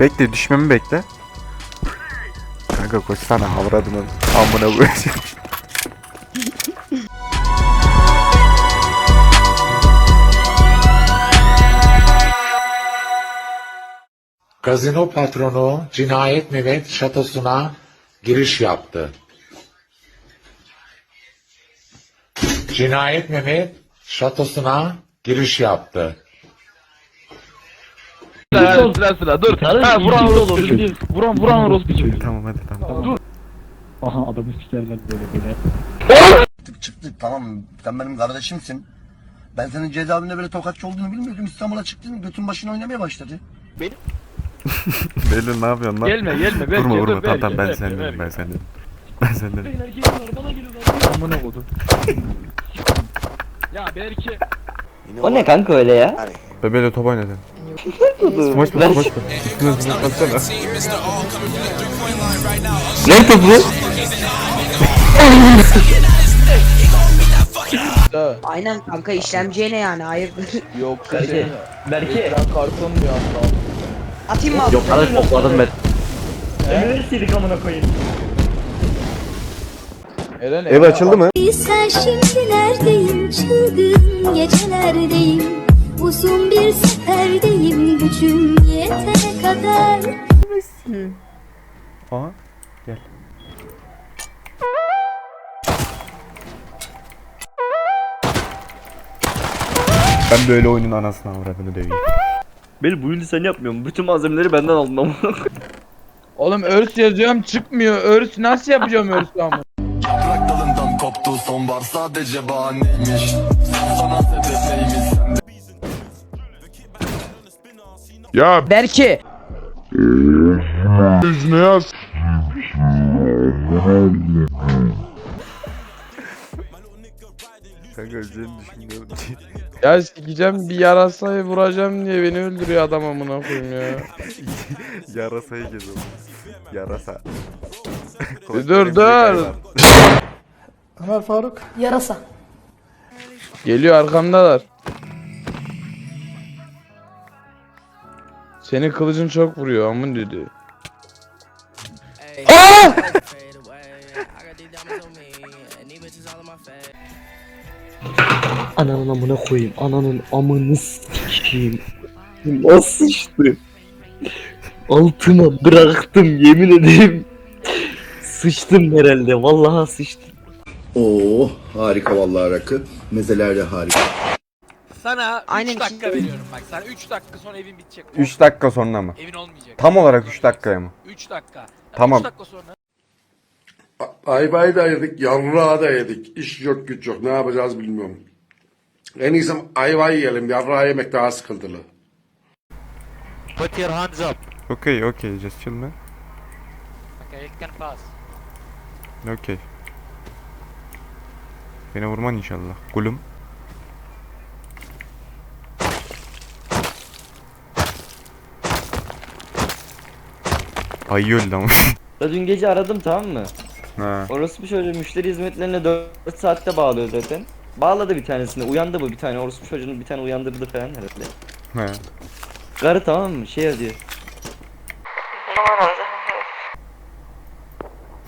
Bekle düşmemi bekle. Kanka koşsana avradımın amına koyayım. Gazino patronu Cinayet Mehmet şatosuna giriş yaptı. Cinayet Mehmet şatosuna giriş yaptı. Sıra sıra sıra dur. Ha vuran orospu çocuğu. Vuran vuran orospu çocuğu. tamam hadi tamam. Aha adamı sikerler böyle böyle. çıktık çıktık tamam sen benim kardeşimsin. Ben senin cezaevinde böyle tokatçı olduğunu bilmiyordum. İstanbul'a çıktın götün başına oynamaya başladı. Belli ne yapıyorsun lan? Gelme gelme. Belki Vurma dur, vurma tamam tamam ben senden ben senden. Ben senden. Amına kodum. Ya belki. O ne kanka öyle ya? Bebeyle top oynadın. Mı? Üstüne smash baksana. Ne topu? Aynen kanka işlemciye ne yani hayırdır? Yok Berke. Berke. karton bir anda. Atayım mı abi? Yok kardeş topladım ben. Üniversiteydik amına koyayım. Eren Ev açıldı mı? Sen şimdi neredeyim çılgın gecelerdeyim Uzun bir seferdeyim gücüm yetene kadar Aha gel. Ben böyle oyunun anasını avradını döveyim. Beni bu oyunu sen yapmıyorsun. Bütün malzemeleri benden aldın ama. Oğlum örs yazıyorum çıkmıyor. Örs nasıl yapacağım örs ama? Yaprak dalından koptu sonbahar sadece bahaneymiş. Sana sebep neymiş Berke. Kanka öleceğini düşünmüyorum. Ya sikeceğim bir yarasayı vuracağım diye beni öldürüyor adam amına koyayım ya. Yarasayı geziyorum. Yarasa. dur dur. Yarasa Geliyor arkamdalar. Senin kılıcın çok vuruyor amın dedi. Ananın amına koyayım. Ananın amını sikeyim. Nasıl sıçtı? Altıma bıraktım yemin ederim. Sıçtım herhalde. Vallahi sıçtım. Oo harika vallahi rakı. Mezeler de harika. Sana 3 Aynen dakika şimdi- veriyorum bak. Sana 3 dakika sonra evin bitecek. 3 dakika sonra mı? Evin olmayacak. Tam olarak 3 dakikaya mı? 3 dakika. Tamam. 3 dakika sonra. Ayvayı da yedik, yarrağı da yedik. İş yok güç yok. Ne yapacağız bilmiyorum. En iyisi ayvayı yiyelim. Yarrağı yemek daha sıkıntılı. Put your hands up. Okay okay just chill man. Okay, you can pass. Okay. Beni vurman inşallah. Kulum. Ayı öldü ama. Ya Dün gece aradım tamam mı? ha. Orospu çocuğu müşteri hizmetlerine 4 saatte bağlıyor zaten. Bağladı bir tanesini. Uyandı bu bir tane. Orospu çocuğunu bir tane uyandırdı falan herhalde. Ha. Karı tamam mı? Şey yazıyor.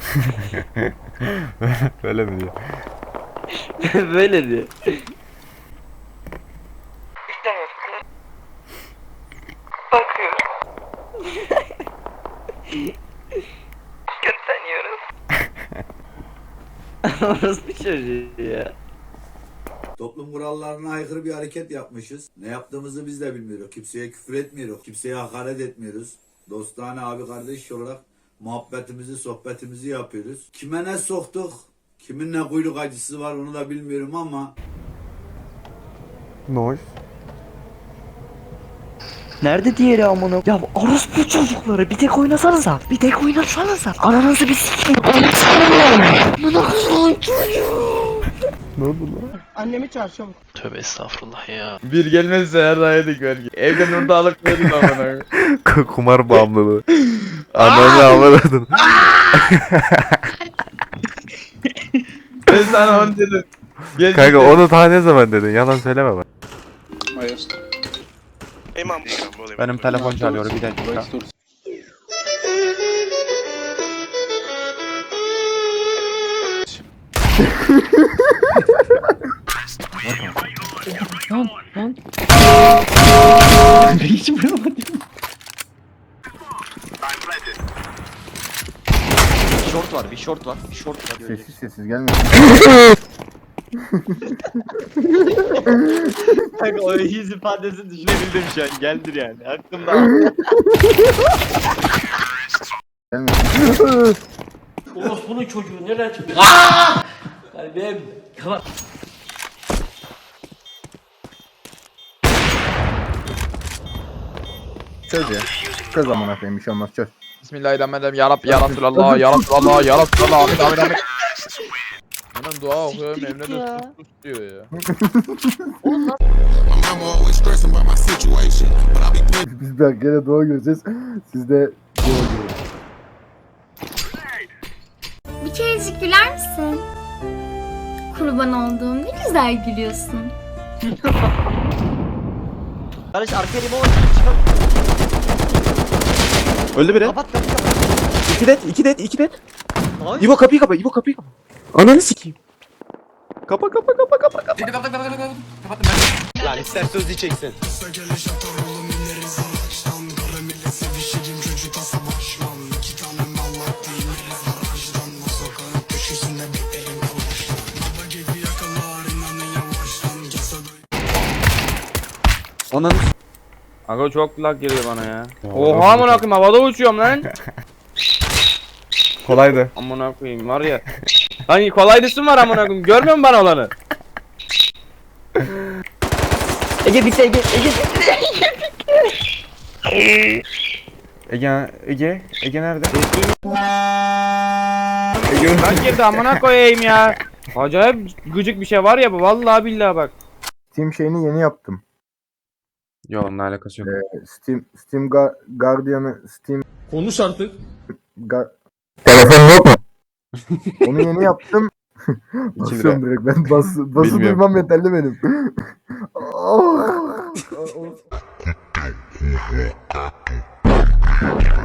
Böyle mi diyor? Böyle diyor. Orospu çocuğu ya. Toplum kurallarına aykırı bir hareket yapmışız. Ne yaptığımızı biz de bilmiyoruz. Kimseye küfür etmiyoruz. Kimseye hakaret etmiyoruz. Dostane abi kardeş olarak muhabbetimizi, sohbetimizi yapıyoruz. Kime ne soktuk, kimin ne kuyruk acısı var onu da bilmiyorum ama Noise. Nerede diğeri amına? Ya orospu çocukları bir tek oynasanıza. Bir tek oynasanıza. Ananızı bir sikeyim. Amına koyayım çocuğu. Ne oldu lan? Annemi çağır çabuk. Tövbe estağfurullah ya. Bir gelmezse her daha yedik belki. Evden orada alıp verin amına. Kumar bağımlılığı. Ananı avradın. Ben sana onu dedim. Gel Kanka onu daha ne zaman dedin? Yalan söyleme bak. Benim telefon çalıyor bir dakika. Hiç vuramadım. Short var bir short var bir short var. Sessiz sessiz gelme. Kanka o yüz ifadesini düşünebildim şu an geldir yani aklımda. Orospu'nun çocuğu nereden çıktı? Yani benim Çöz ya. Çöz amına koyayım bir şey olmaz çöz. Bismillahirrahmanirrahim. Ya Rabbi ya Resulallah ya Resulallah ya Resulallah. Amin amin amin. Benim dua okuyorum Emre de sus sus diyor ya. Biz Berke'yle doğa göreceğiz. Siz de doğa görün. Bir kerecik güler misin? Kurban olduğum ne güzel gülüyorsun. Kardeş arkaya limon çıkar. Öldü biri. Kapat kapat kapat. İki det, iki det, iki det. Ay. İbo kapıyı kapa, İbo kapıyı kapa. Ananı sikeyim. Kapa kapa kapa kapa kapa. Lan ister söz diyeceksin. Ananı Aga çok lag geliyor bana ya. Oha amına koyayım havada uçuyorum lan. Kolaydı. Amına koyayım var ya. Hani kolaylısı var amına koyayım. Görmüyor musun bana olanı? Ege bitti Ege Ege. Ege, Ege, Ege nerede? Lan girdi amına koyayım ya. Acayip gıcık bir şey var ya bu vallahi billahi bak. Steam şeyini yeni yaptım. Yok onunla alakası yok. Steam, Steam Ga- Guardian'ı, Steam... Konuş artık. Ga Telefon yok mu? Onu yeni yaptım. Basıyorum direkt ben bas, bası Bilmiyorum. duymam yeterli benim.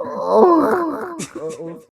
Oh.